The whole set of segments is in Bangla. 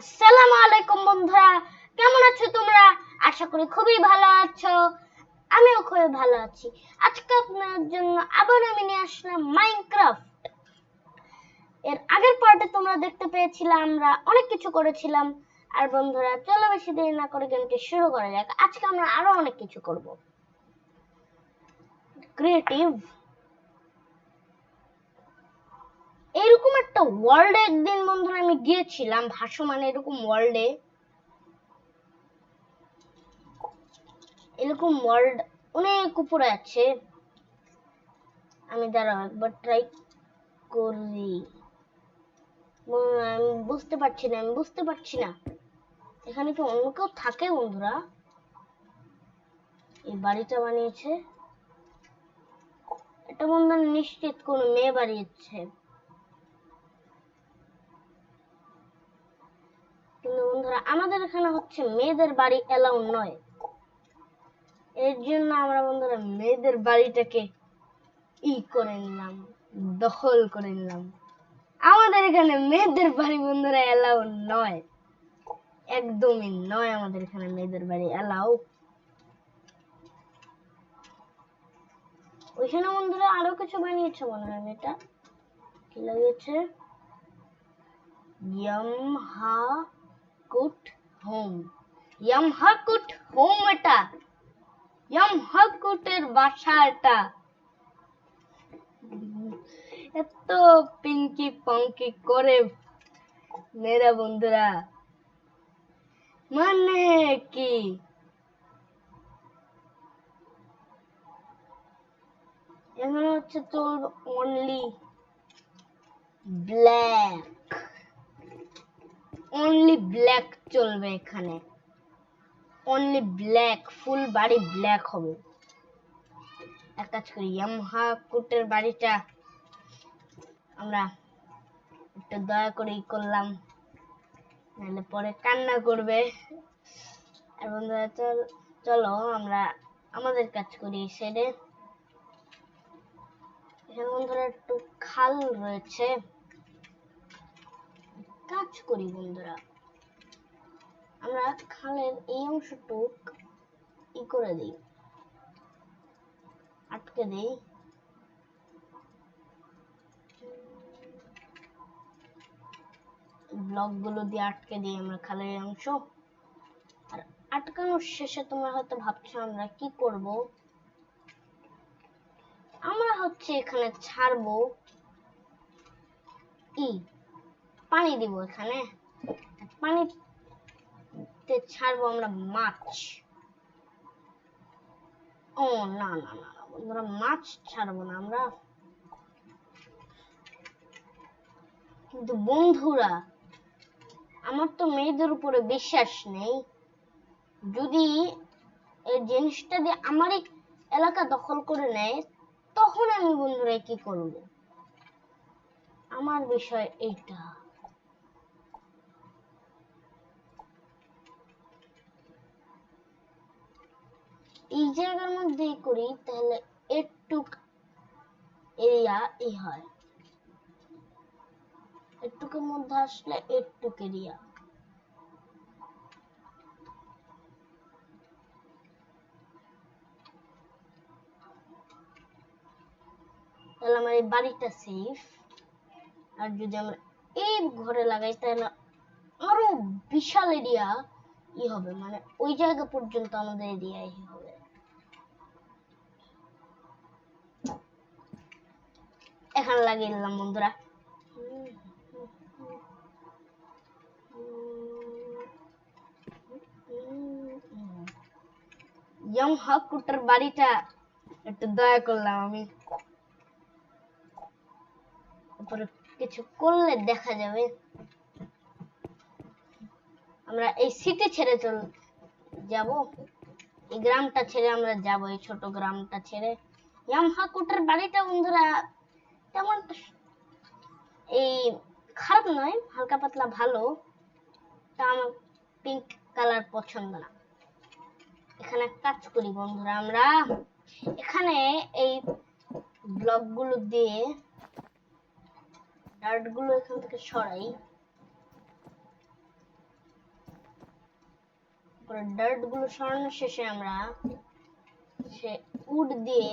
আসসালামু আলাইকুম বন্ধুরা, কেমন আছো তোমরা? আশা করি খুবই ভালো আছো। আমিও খুবই ভালো আছি। আজকে আপনার জন্য আবার আমি নিয়ে আসলাম মাইনক্রাফট এর আগের পার্টে তোমরা দেখতে পেয়েছিলে আমরা অনেক কিছু করেছিলাম। আর বন্ধুরা, চলো বেশি দেরি না করে গেমটি শুরু করা যাক। আজকে আমরা আরও অনেক কিছু করব। ক্রিয়েটিভ এরকম একটা ওয়ার্ল্ডে একদিন বন্ধুরা আমি গিয়েছিলাম, ভাসমান এরকম ওয়ার্ল্ডে এরকম ওয়ার্ল্ড অনেক উপরে আছে। আমি দাঁড়াও, একবার ট্রাই করি। আমি বুঝতে পারছি না, আমি বুঝতে পারছি না। এখানে কি অন্য কেউ থাকে বন্ধুরা। এই বাড়িটা বানিয়েছে। এটা বন্ধুরা নিশ্চিত কোনো মেয়ে বানিয়েছে কিন্তু বন্ধুরা, আমাদের এখানে হচ্ছে মেয়েদের বাড়ি এলাও নয়। এর জন্য আমরা বন্ধুরা মেয়েদের বাড়িটাকে ই করে নিলাম, দখল করে নিলাম। আমাদের এখানে মেয়েদের বাড়ি বন্ধুরা এলাও নয়। একদমই নয় আমাদের এখানে মেয়েদের বাড়ি এলাও। ওইখানে বন্ধুরা আরও কিছু বানিয়েছে মনে হয় মেয়েটা। কি লাগিয়েছে? ইয়ামহা কুট হোম ইয়ামহা কুট হোম এটা ইয়ামহা কুটের বাসা এটা এত পিঙ্কি পঙ্কি করে মেরা বন্ধুরা মানে কি এখানে হচ্ছে তোর অনলি ব্ল্যাক অনলি ব্ল্যাক চলবে এখানে। অনলি ব্ল্যাক ফুল বাড়ি ব্ল্যাক হবে। এক কাজ করি ইয়ামহা বাড়িটা আমরা একটু দয়া করে ই করলাম। নাহলে পরে কান্না করবে। আর বন্ধুরা, চল, চলো আমরা আমাদের কাজ করি সেরে এখানে বন্ধুরা একটু খাল রয়েছে। কাজ করি, বন্ধুরা। আমরা খালের এই অংশটুক ই করে দিই। আটকে দিই। ব্লকগুলো দিয়ে আটকে দিই আমরা খালের অংশ। আর আটকানোর শেষে তোমরা হয়তো ভাবছ, আমরা কি করব? আমরা হচ্ছে এখানে ছাড়বো ই। পানি দিব এখানে। পানিতে ছাড়বো আমরা মাছ। ও, না না না বন্ধুরা, মাছ ছাড়বো না আমরা। কিন্তু বন্ধুরা, আমার তো মেয়েদের উপরে বিশ্বাস নেই। যদি এই জিনিসটা দিয়ে আমারই এলাকা দখল করে নেয়, তখন আমি বন্ধুরা কি করব? আমার বিষয় এইটা। এই জায়গার মধ্যেই করি, তাহলে একটুক এরিয়া ই হয়। একটুকের মধ্যে আসলে একটুক এরিয়া তাহলে আমার এই বাড়িটা সেফ আর যদি আমরা এই ঘরে লাগাই, তাহলে আরও বিশাল এরিয়া ই হবে। মানে ওই জায়গা পর্যন্ত আমাদের এরিয়াই হবে। এখানে লাগিয়ে দিলাম বন্ধুরা। ইয়ং হক কুটার বাড়িটা একটু দয়া করলাম, আমি উপরে কিছু করলে দেখা যাবে। আমরা এই সিটি ছেড়ে চল যাব। এই গ্রামটা ছেড়ে আমরা যাব, এই ছোট গ্রামটা ছেড়ে। ইয়ামহা কুটার বাড়িটা, বন্ধুরা তেমন এই খারাপ নয়, হালকা পাতলা ভালো, তা আমার পিঙ্ক কালার পছন্দ না। এখানে কাজ করি বন্ধুরা, আমরা এখানে এই ব্লকগুলো দিয়ে ডার্টগুলো এখান থেকে সরাই। পরে ডার্টগুলো সরানোর শেষে আমরা সে উড দিয়ে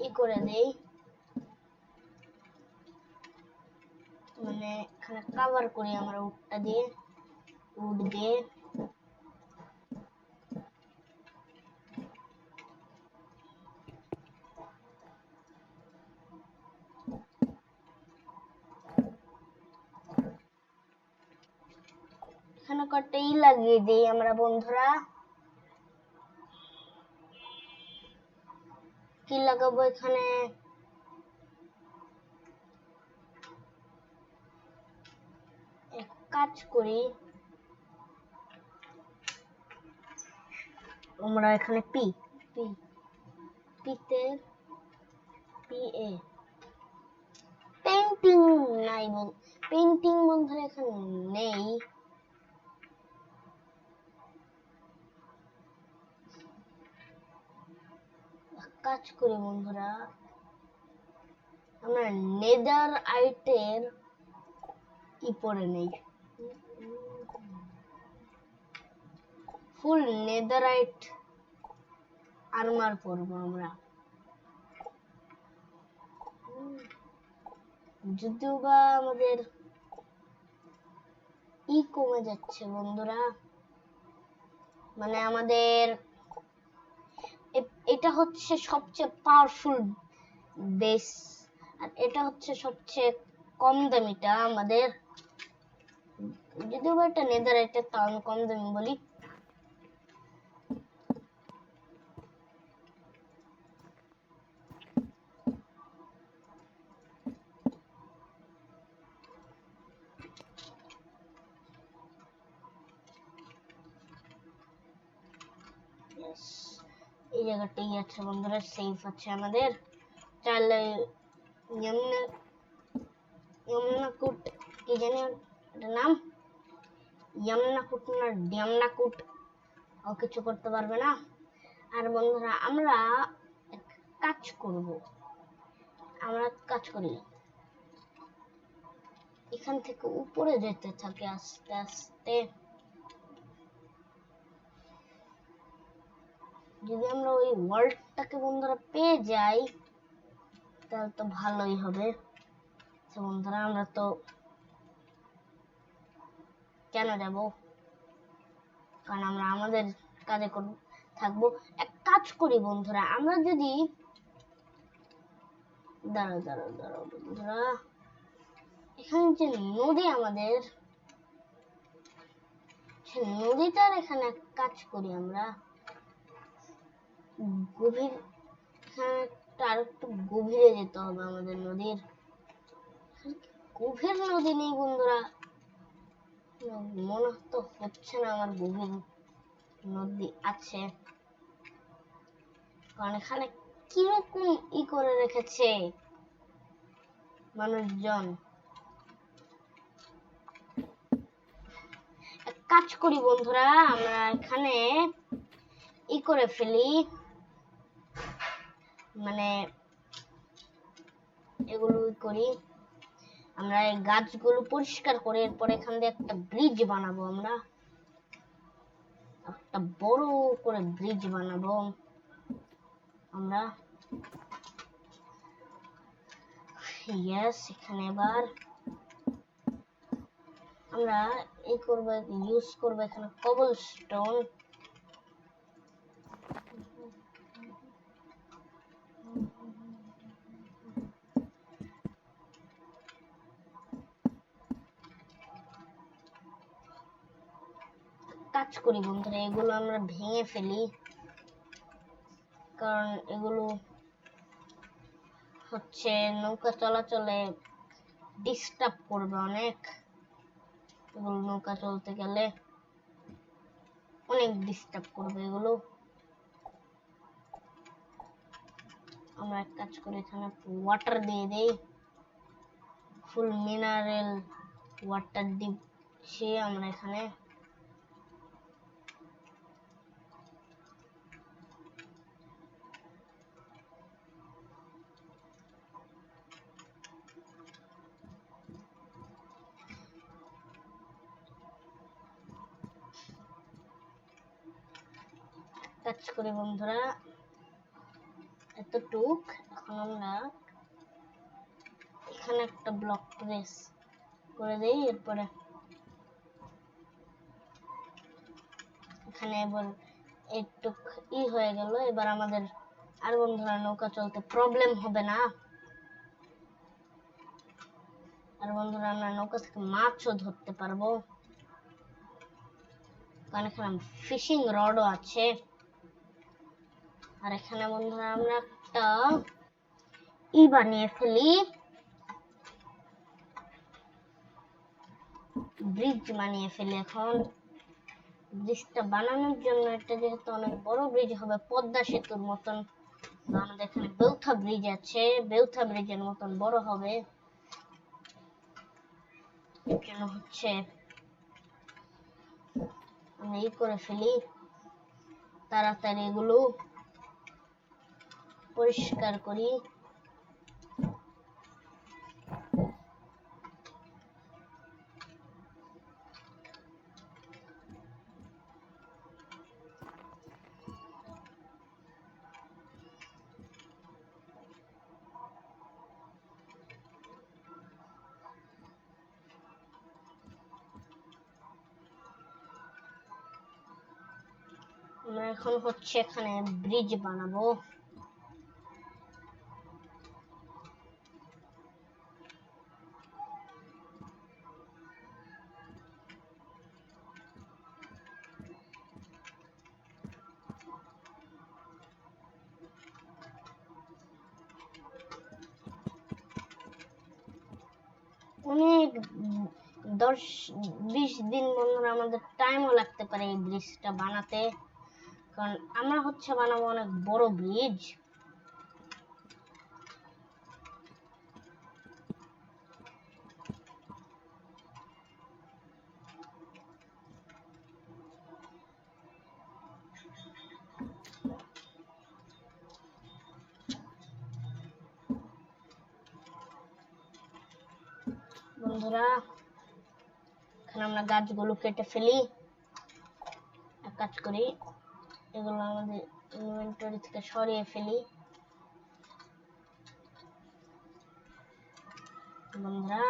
ই করে দেই। মানে এখানে কভার করি আমরা উডটা দিয়ে উড দিয়ে। এখানে কয়েকটা ই লাগিয়ে দিই আমরা বন্ধুরা। কি লাগাবো এখানে। কাজ করি। আমরা এখানে পি। পি। পিতে পি এ। পেন্টিং নাই পেন্টিং বন্ধুরা এখানে নেই। কাজ করি বন্ধুরা। আমরা নেদার আইটের ই পরে নেই। ফুল নেদারাইট আর্মার পরবো আমরা। যদিও বা আমাদের ই কমে যাচ্ছে বন্ধুরা। মানে আমাদের এটা হচ্ছে সবচেয়ে পাওয়ারফুল বেস আর এটা হচ্ছে সবচেয়ে কম দামিটা আমাদের, যদিও এটা নেদার এটা তাও আমি কম দামি বলি Yes. এই জায়গাটাই আছে বন্ধুরা সেফ আছে আমাদের। তাহলে যমুনা, যমুনাকুট, কি জানি নাম? যমুনাকুট। না ড্যামনাকুট ও কিছু করতে পারবে না। আর বন্ধুরা, আমরা কাজ করব। আমরা কাজ করি। এখান থেকে উপরে যেতে থাকে আস্তে আস্তে। যদি আমরা ওই ওয়ার্ল্ডটাকে বন্ধুরা পেয়ে যাই, তাহলে তো ভালোই হবে। বন্ধুরা, আমরা তো কেন যাব? কারণ আমরা আমাদের কাজে থাকব। এক কাজ করি বন্ধুরা, আমরা যদি দাঁড়াও দাঁড়াও দাঁড়াও বন্ধুরা, এখানে যে নদী আমাদের নদীটার এখানে কাজ করি আমরা। গভীর আর একটু গভীরে যেতে হবে আমাদের নদীর। গভীর নদী নেই বন্ধুরা। মনে তো হচ্ছে না আমার গভীর নদী আছে। কারণ এখানে কীরকম ই করে রেখেছে মানুষজন? কাজ করি বন্ধুরা, আমরা এখানে ই করে ফেলি। মানে এগুলো করি। আমরা এই গাছগুলো পরিষ্কার করে এরপর এখান দিয়ে একটা ব্রিজ বানাবো আমরা। একটা বড় করে ব্রিজ বানাবো আমরা। এখানে এবার আমরা এই করব ইউজ করব এখানে কবল স্টোন কাজ করি বন্ধুরা, এগুলো আমরা ভেঙে ফেলি। কারণ এগুলো হচ্ছে নৌকা চলাচলে ডিস্টার্ব করবে অনেক। এগুলো নৌকা চলতে গেলে অনেক ডিস্টার্ব করবে এগুলো। আমরা এক কাজ করি, এখানে ওয়াটার দিয়ে দেই। ফুল মিনারেল ওয়াটার দিচ্ছি আমরা এখানে কাজ করি বন্ধুরা। এতটুক, এখন আমরা এখানে একটা ব্লক প্রেস করে দেই, এরপরে এখানে এবার একটু ই হয়ে গেল। এবার আমাদের আর বন্ধুরা নৌকা চলতে প্রবলেম হবে না। আর বন্ধুরা আমরা নৌকা থেকে মাছও ধরতে পারব। কারণ এখানে ফিশিং রডও আছে। আর এখানে বন্ধুরা আমরা একটা ই বানিয়ে ফেলি। ব্রিজ বানিয়ে ফেলি এখন। ব্রিজটা বানানোর জন্য এটা যেহেতু অনেক বড় ব্রিজ হবে, পদ্মা সেতুর মতন। আমাদের এখানে বেউথা ব্রিজ আছে বেউথা ব্রিজের মতন বড় হবে। জন্য হচ্ছে আমরা ই করে ফেলি, তাড়াতাড়ি এগুলো পরিষ্কার করি। এখন হচ্ছে এখানে ব্রিজ বানাবো। দশ, বিশ দিন বন্ধুরা আমাদের টাইমও লাগতে পারে এই ব্রিজটা বানাতে। কারণ আমরা হচ্ছে বানাবো অনেক বড় ব্রিজ বন্ধুরা এখানে আমরা গাছগুলো কেটে ফেলি, এক কাজ করি। এগুলো আমাদের ইনভেন্টরি থেকে সরিয়ে ফেলি। বন্ধুরা,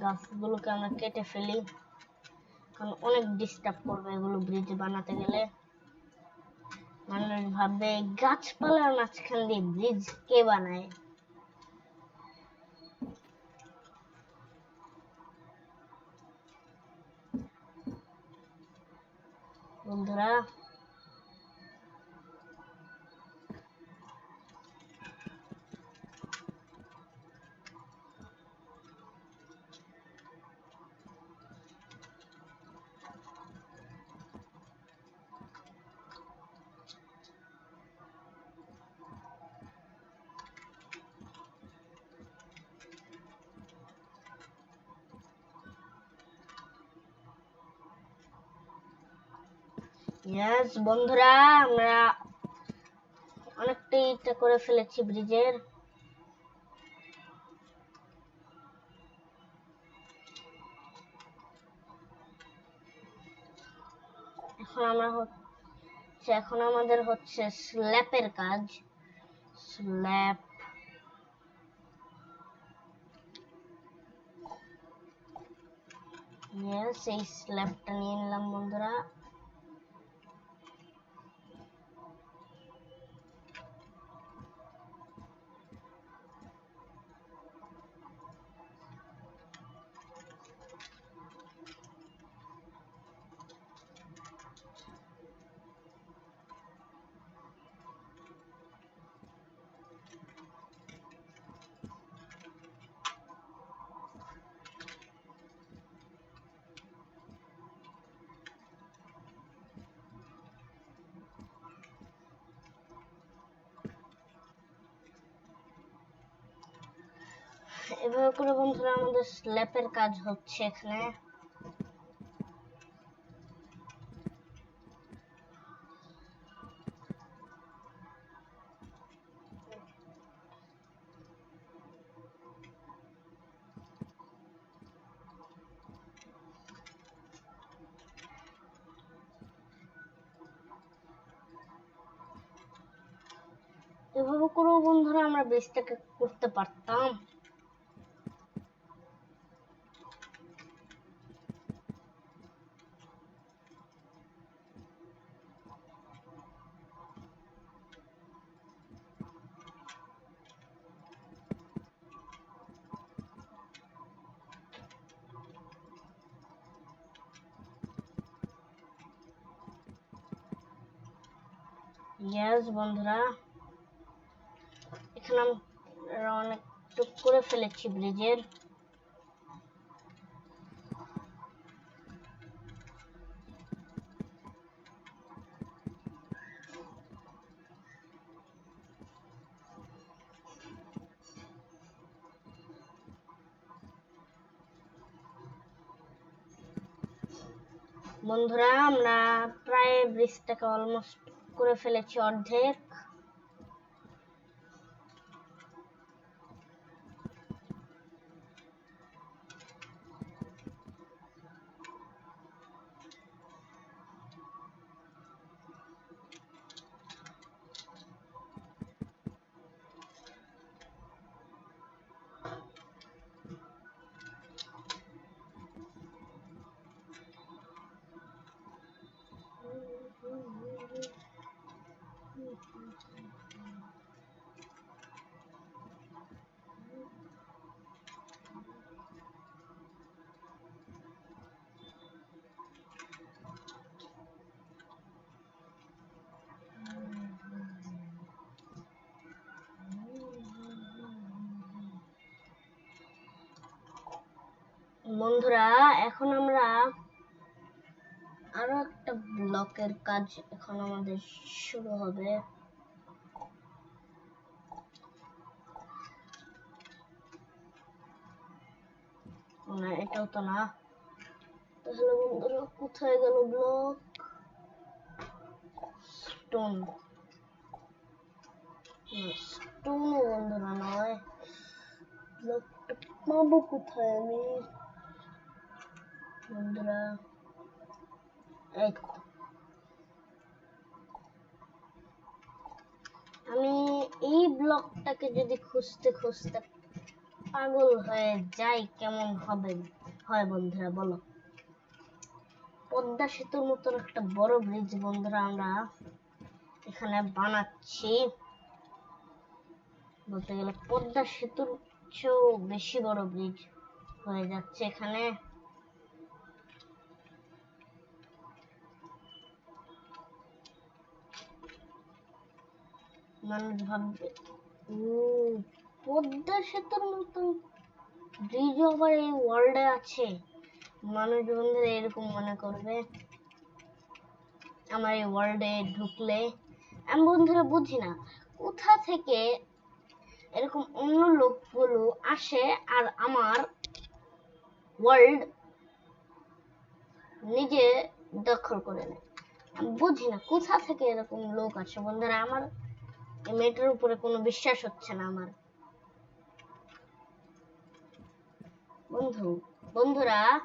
গাছগুলোকে আমরা কেটে ফেলি। কারণ অনেক ডিস্টার্ব করবে এগুলো ব্রিজ বানাতে গেলে। মানুষ ভাববে গাছপালার মাঝখান দিয়ে ব্রিজ কে বানায়? বন্ধুরা Yes, বন্ধুরা আমরা অনেকটাই এটা করে ফেলেছি ব্রিজের। এখন আমরা হচ্ছে এখন আমাদের হচ্ছে স্ল্যাপের কাজ। স্ল্যাপ। Yes, এই স্ল্যাপটা নিয়ে নিলাম বন্ধুরা। বন্ধুরা আমাদের স্ল্যাপের কাজ হচ্ছে এখানে। এভাবে করেও বন্ধুরা আমরা বেসটাকে করতে পারতাম। বন্ধুরা। এখানে আমরা অনেক টুক করে ফেলেছি ব্রিজের। বন্ধুরা আমরা প্রায় ব্রিজটাকে অলমোস্ট করে ফেলেছি অর্ধেক। বন্ধুরা, এখন আমরা আরও একটা ব্লকের কাজ এখন আমাদের শুরু হবে। না, এটাও তো না। তাহলে বন্ধুরা, কোথায় গেল ব্লক? স্টোন স্টোন বন্ধুরা নয়। ব্লকটা পাবো কোথায় আমি? বন্ধুরা। আমি এই ব্লকটাকে যদি খুঁজতে খুঁজতে পাগল হয়ে যাই, কেমন হবে? হয় বন্ধুরা, বলো। পদ্মা সেতুর মতন একটা বড় ব্রিজ বন্ধুরা আমরা এখানে বানাচ্ছি। বলতে গেলে পদ্মা সেতুর চেয়েও বেশি বড় ব্রিজ হয়ে যাচ্ছে এখানে। মানুষ ভাববে পদ্মা সেতুর মতন ব্রিজ আবার এই ওয়ার্ল্ডে আছে। এরকম মনে করবে। আমার এই ওয়ার্ল্ডে ঢুকলে। আমি বন্ধুরা বুঝি না। কোথা থেকে এরকম অন্য লোকগুলো আসে আর আমার ওয়ার্ল্ড নিজে দখল করে নেয়? আমি বুঝি না। কোথা থেকে এরকম লোক আসে? বন্ধুরা, আমার মেয়েটার উপরে কোনো বিশ্বাস হচ্ছে না আমার। বন্ধু, বন্ধুরা,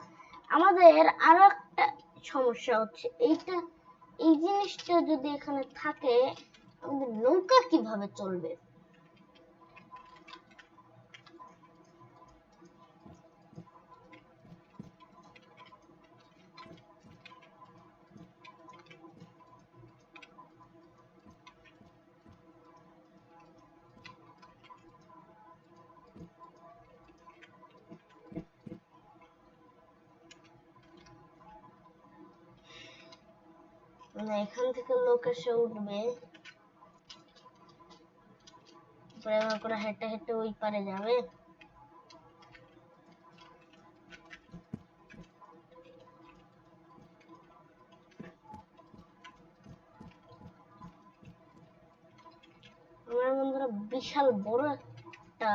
আমাদের আরও একটা সমস্যা হচ্ছে। এইটা, এই জিনিসটা যদি এখানে থাকে, আমাদের নৌকা কীভাবে চলবে? মানে এখান থেকে লোক এসে উঠবে। এবার করে হেঁটে হেঁটে ওই পারে যাবে। আমরা বন্ধুরা বিশাল বড় একটা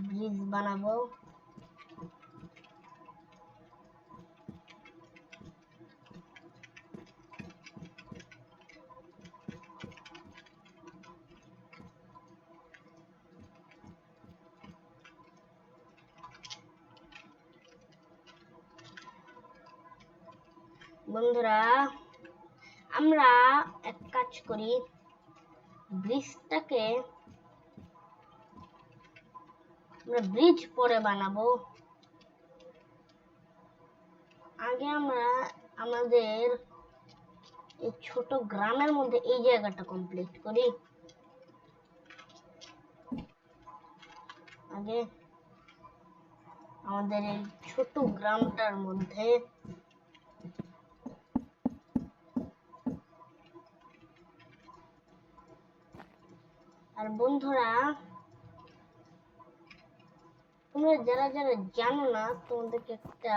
ব্রিজ বানাবো। বন্ধুরা, আমরা এক কাজ করি। ব্রিজটাকে আমরা ব্রিজ পরে বানাবো। আগে আমরা আমাদের এই ছোট গ্রামের মধ্যে এই জায়গাটা কমপ্লিট করি। আগে আমাদের এই ছোট গ্রামটার মধ্যে আর বন্ধুরা, তোমরা যারা যারা জানো না, তোমাদেরকে একটা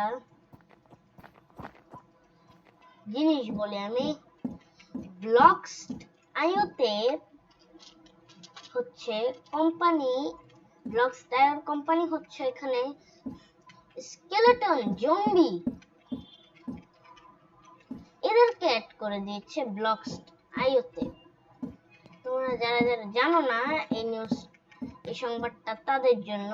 জিনিস বলি আমি। ব্লকস আইওতে হচ্ছে কোম্পানি ব্লকস টায়ার কোম্পানি হচ্ছে এখানে স্কেলেটন জম্বি। এদেরকে অ্যাড করে দিয়েছে ব্লকস আইওতে। তোমরা যারা যারা জানো না, এই নিউজ এই সংবাদটা তাদের জন্য।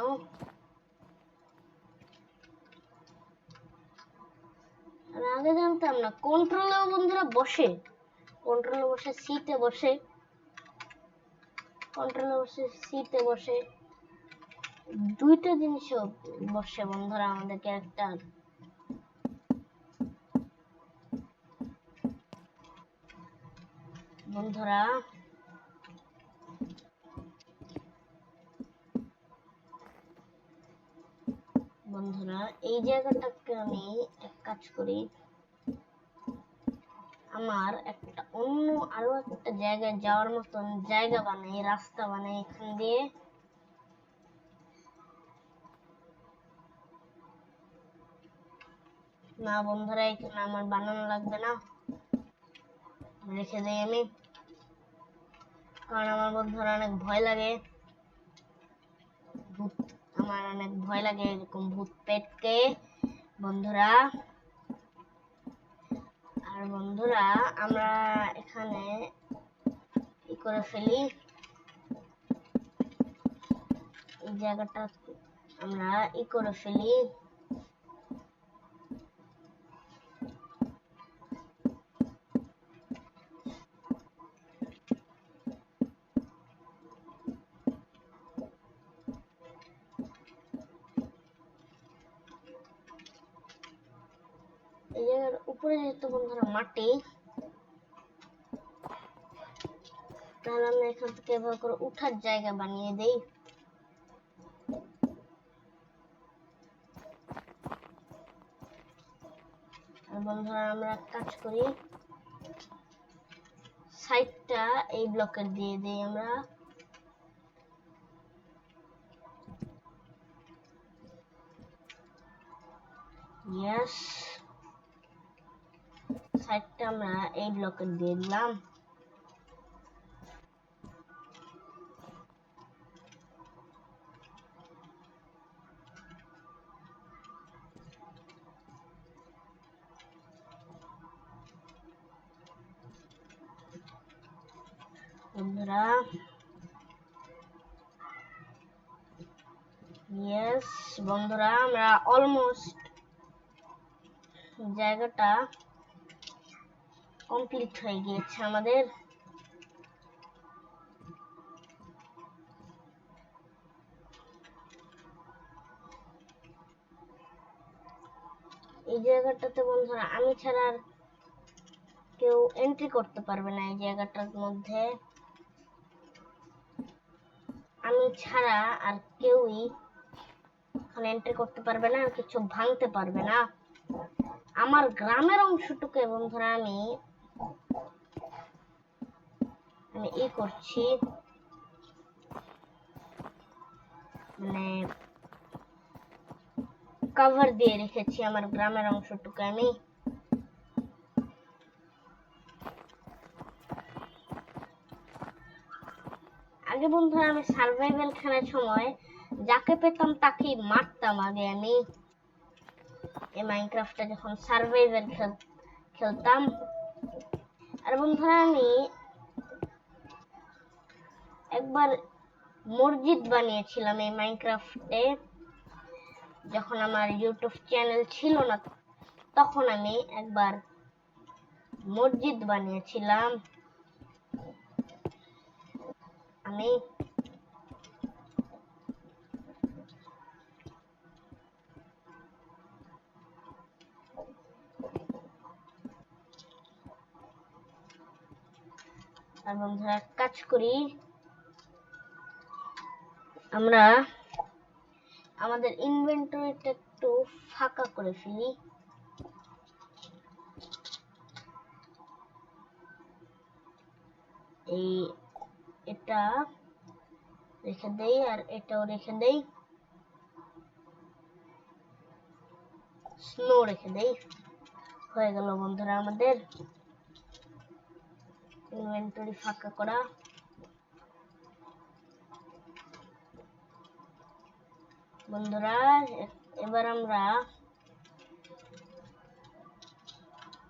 আগে জানতাম না কন্ট্রোলেও বন্ধুরা বসে। কন্ট্রোলে বসে সিটে বসে। কন্ট্রোলে বসে সিটে বসে। দুইটা জিনিসও বসে বন্ধুরা আমাদের ক্যারেক্টার বন্ধুরা বন্ধুরা, এই জায়গাটাকে আমি এক কাজ করি। আমার একটা অন্য আরও একটা জায়গায় যাওয়ার মতন জায়গা বানাই, রাস্তা বানাই এখান দিয়ে। না বন্ধুরা, এখানে আমার বানানো লাগবে না। রেখে দেই আমি। কারণ আমার বন্ধুরা অনেক ভয় লাগে। ভূত আমার অনেক ভয় লাগে এরকম ভূত পেটকে। বন্ধুরা, আর বন্ধুরা, আমরা এখানে ই করে ফেলি। এই জায়গাটা আমরা ই করে ফেলি এই জায়গার উপরে যেহেতু বন্ধুরা, মাটি। তাহলে আমরা এখান থেকে এভাবে করে উঠার জায়গা বানিয়ে দেই। বন্ধুরা, আমরা কাজ করি। সাইডটা এই ব্লকের দিয়ে দিই আমরা। ইয়েস সাইডটা আমরা এই ব্লকে দিয়ে দিলাম। বন্ধুরা ইয়েস বন্ধুরা আমরা অলমোস্ট জায়গাটা কমপ্লিট হয়ে গিয়েছে আমাদের। এই জায়গাটাতে বন্ধুরা, আমি ছাড়া আর কেউ এন্ট্রি করতে পারবে না এই জায়গাটার মধ্যে। আমি ছাড়া আর কেউই এখানে এন্ট্রি করতে পারবে না কিছু ভাঙতে পারবে না। আমার গ্রামের অংশটুকু বন্ধুরা আমি আমি ই করছি মানে কভার দিয়ে রেখেছি আমার গ্রামের অংশটুকু আমি আগে বন্ধুরা, আমি সার্ভাইভাল খেলার সময় যাকে পেতাম তাকেই মারতাম আগে আমি। এই মাইনক্রাফটে যখন সার্ভাইভাল খেলতাম। আর বন্ধুরা, আমি একবার মসজিদ বানিয়েছিলাম এই মাইনক্রাফটে যখন আমার ইউটিউব চ্যানেল ছিল না, তখন আমি একবার মসজিদ বানিয়েছিলাম। আমি আর বন্ধুরা কাজ করি। আমরা আমাদের ইনভেন্টরিটা একটু ফাঁকা করে ফেলি। এই এটা রেখে দেই আর এটাও রেখে দেই। স্নো রেখে দেই। হয়ে গেল বন্ধুরা আমাদের। ইনভেন্টরি ফাঁকা করা। বন্ধুরা এবার আমরা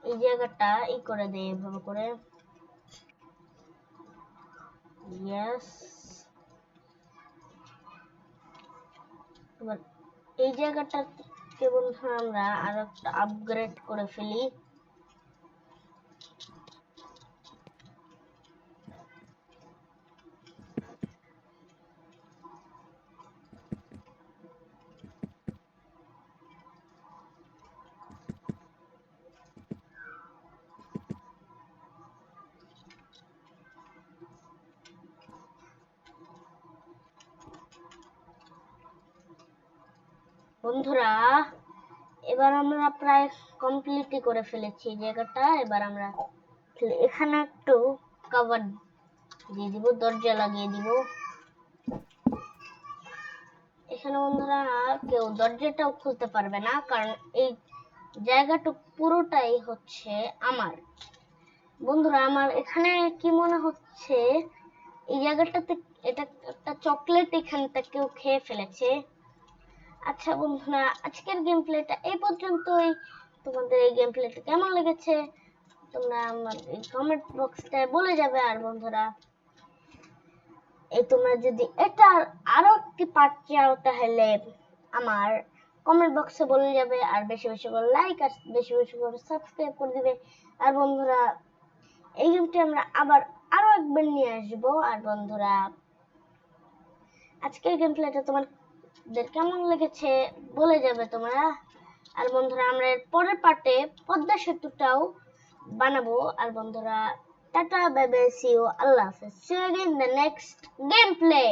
এই জায়গাটা ই করে দেই এভাবে করে। ইয়েস এবার এই জায়গাটা বন্ধুরা আমরা আর একটা আপগ্রেড করে ফেলি বন্ধুরা এবার আমরা প্রায় কমপ্লিটই করে ফেলেছি জায়গাটা। এবার আমরা এখানে একটু কভার দিয়ে দিব, দরজা লাগিয়ে দিব। এখানে বন্ধুরা কেউ দরজাটাও খুলতে পারবে না, কারণ এই জায়গাটা পুরোটাই হচ্ছে আমার। বন্ধুরা, আমার এখানে কি মনে হচ্ছে, এই জায়গাটাতে এটা একটা চকলেট এখানটা কেউ খেয়ে ফেলেছে? আচ্ছা বন্ধুরা, আজকের গেম প্লেটা এই পর্যন্তই। তোমাদের এই গেম প্লেটা কেমন লেগেছে? তোমরা আমার এই কমেন্ট বক্সটায় বলে যাবে। আর বন্ধুরা, এই তোমরা যদি এটা আরও একটি পার্ট চাও, তাহলে আমার কমেন্ট বক্সে বলে যাবে। আর বেশি বেশি করে লাইক আর বেশি বেশি করে সাবস্ক্রাইব করে দিবে। আর বন্ধুরা, এই গেমটি আমরা আবার আরও একবার নিয়ে আসব। আর বন্ধুরা, আজকের গেম প্লেটা তোমাদের কেমন লেগেছে বলে যাবে তোমরা। আর বন্ধুরা, আমরা এর পরের পার্টে পদ্মা সেতুটাও বানাবো। আর বন্ধুরা, tata, bye bye see you আল্লাহ হাফেজ। See you in the next game play